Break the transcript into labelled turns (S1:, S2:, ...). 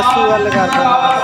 S1: ਜੱਸੂ ਗੱਲ ਕਰਦਾ।